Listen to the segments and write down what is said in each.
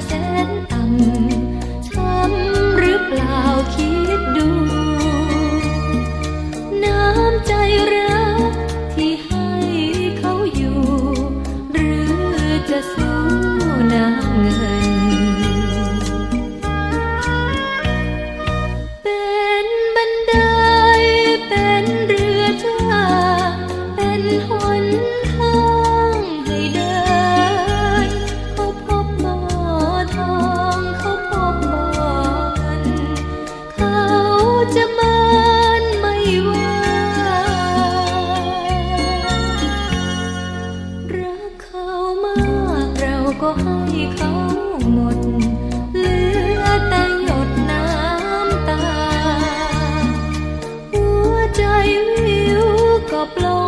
ค่าแสนต่ำ ก็ให้เขาหมด เหลือแต่หยดน้ำตา หัวใจวิวก็ปล่อย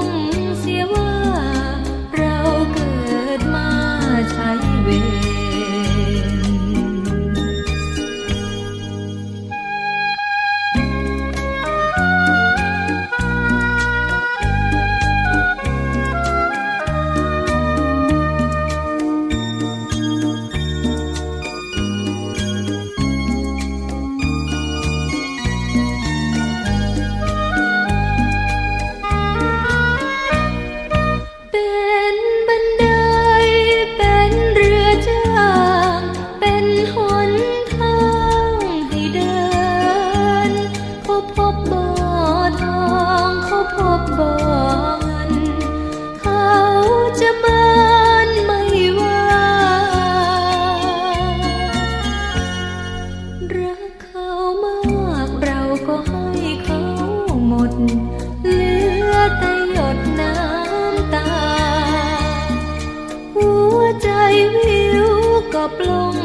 ปลง